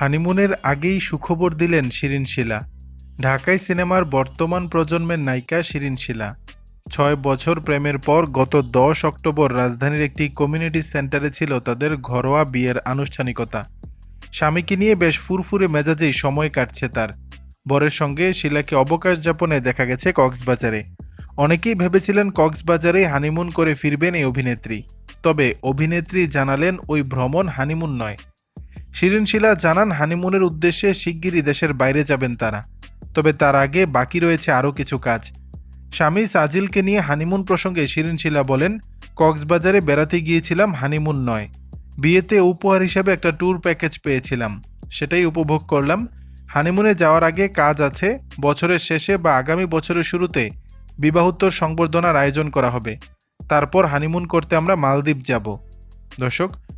হানিমুনের আগেই সুখবর দিলেন শিরিন শিলা। ঢাকাই সিনেমার বর্তমান প্রজন্মের নায়িকা শিরিন শিলা। ছয় বছর প্রেমের পর গত দশ অক্টোবর রাজধানীর একটি কমিউনিটি সেন্টারে ছিল তাদের ঘরোয়া বিয়ের আনুষ্ঠানিকতা। স্বামীকে নিয়ে বেশ ফুরফুরে মেজাজেই সময় কাটছে তার। বরের সঙ্গে শিলাকে অবকাশ যাপনে দেখা গেছে কক্সবাজারে। অনেকেই ভেবেছিলেন কক্সবাজারে হানিমুন করে ফিরবেন এই অভিনেত্রী। তবে অভিনেত্রী জানালেন, ওই ভ্রমণ হানিমুন নয়। শিরিন শিলা জানান, হানিমুনের উদ্দেশ্যে শিগগিরই দেশের বাইরে যাবেন তারা। তবে তার আগে বাকি রয়েছে আরও কিছু কাজ। স্বামী সাজিলকে নিয়ে হানিমুন প্রসঙ্গে শিরিন শিলা বলেন, কক্সবাজারে বেড়াতে গিয়েছিলাম, হানিমুন নয়। বিয়েতে উপহার হিসাবে একটা ট্যুর প্যাকেজ পেয়েছিলাম। সেটাই উপভোগ করলাম। হানিমুনে যাওয়ার আগে কাজ আছে। বছরের শেষে বা আগামী বছরের শুরুতে বিবাহোত্তর সংবর্ধনার আয়োজন করা হবে। তারপর হানিমুন করতে আমরা মালদ্বীপ যাব। দর্শক